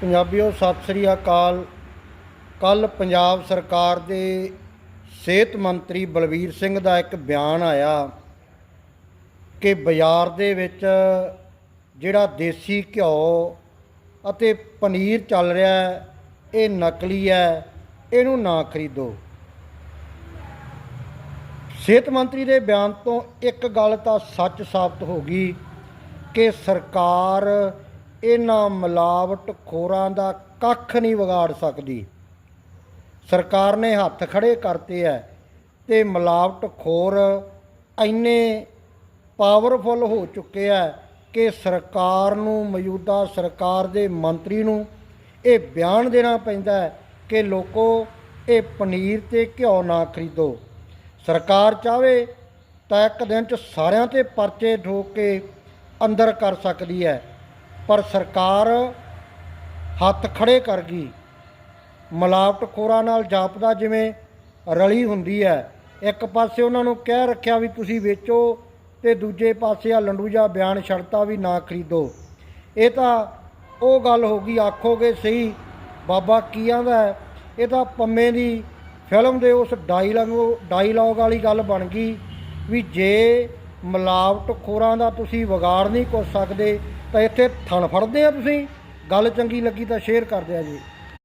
ਪੰਜਾਬੀਓ, ਸਤਿ ਸ੍ਰੀ ਅਕਾਲ। ਕੱਲ ਪੰਜਾਬ ਸਰਕਾਰ ਦੇ ਸਿਹਤ ਮੰਤਰੀ ਬਲਵੀਰ ਸਿੰਘ ਦਾ ਇੱਕ ਬਿਆਨ ਆਇਆ ਕਿ ਬਾਜ਼ਾਰ ਦੇ ਵਿੱਚ ਜਿਹੜਾ ਦੇਸੀ ਘਿਓ ਅਤੇ ਪਨੀਰ ਚੱਲ ਰਿਹਾ ਹੈ, ਇਹ ਨਕਲੀ ਹੈ, ਇਹਨੂੰ ਨਾ ਖਰੀਦੋ। ਸਿਹਤ ਮੰਤਰੀ ਦੇ ਬਿਆਨ ਤੋਂ ਇੱਕ ਗੱਲ ਤਾਂ ਸੱਚ ਸਾਬਤ ਹੋ ਗਈ ਕਿ ਸਰਕਾਰ ਇਹਨਾਂ ਮਿਲਾਵਟ ਖੋਰਾਂ ਦਾ ਕੱਖ ਨਹੀਂ ਵਿਗਾੜ ਸਕਦੀ। ਸਰਕਾਰ ਨੇ ਹੱਥ ਖੜੇ ਕਰਤੇ ਐ ਤੇ ਮਿਲਾਵਟ ਖੋਰ ਇੰਨੇ ਪਾਵਰਫੁਲ ਹੋ ਚੁੱਕੇ ਐ ਕਿ ਸਰਕਾਰ ਨੂੰ, ਮੌਜੂਦਾ ਸਰਕਾਰ ਦੇ ਮੰਤਰੀ ਨੂੰ ਇਹ ਬਿਆਨ ਦੇਣਾ ਪੈਂਦਾ ਹੈ ਕਿ ਲੋਕੋ, ਇਹ ਪਨੀਰ ਤੇ ਘਿਓ ਨਾ ਖਰੀਦੋ। ਸਰਕਾਰ ਚਾਹੇ ਤਾਂ ਇੱਕ ਦਿਨ ਚ ਸਾਰਿਆਂ ਤੇ ਪਰਚੇ ਠੋਕ ਕੇ ਅੰਦਰ ਕਰ ਸਕਦੀ ਹੈ ਪਰ ਸਰਕਾਰ ਹੱਥ ਖੜੇ ਕਰ ਗਈ। ਮਿਲਾਵਟਖੋਰਾਂ ਨਾਲ ਜਾਪਦਾ ਜਿਵੇਂ ਰਲੀ ਹੁੰਦੀ ਹੈ। ਇੱਕ ਪਾਸੇ ਉਹਨਾਂ ਨੂੰ ਕਹਿ ਰੱਖਿਆ ਵੀ ਤੁਸੀਂ ਵੇਚੋ ਤੇ ਦੂਜੇ ਪਾਸੇ ਆ ਲੰਡੂ ਜਿਹਾ ਬਿਆਨ ਛੱਡਤਾ ਵੀ ਨਾ ਖਰੀਦੋ। ਇਹ ਤਾਂ ਉਹ ਗੱਲ ਹੋ ਗਈ, ਆਖੋਗੇ ਸਹੀ, ਬਾਬਾ ਕੀ ਆਂਦਾ ਇਹ ਤਾਂ ਪੰਮੇ ਦੀ ਫਿਲਮ ਦੇ ਉਸ ਡਾਇਲੌਗ ਡਾਇਲੌਗ ਵਾਲੀ ਗੱਲ ਬਣ ਗਈ ਵੀ ਜੇ ਮਿਲਾਵਟ ਖੋਰਾਂ ਦਾ ਤੁਸੀਂ ਵਿਗਾੜ ਨਹੀਂ ਕਰ ਸਕਦੇ ਤਾਂ ਇੱਥੇ ਥਣ ਫੜਦੇ ਆ ਤੁਸੀਂ। ਗੱਲ ਚੰਗੀ ਲੱਗੀ ਤਾਂ ਸ਼ੇਅਰ ਕਰ ਦਿਆ ਜੀ।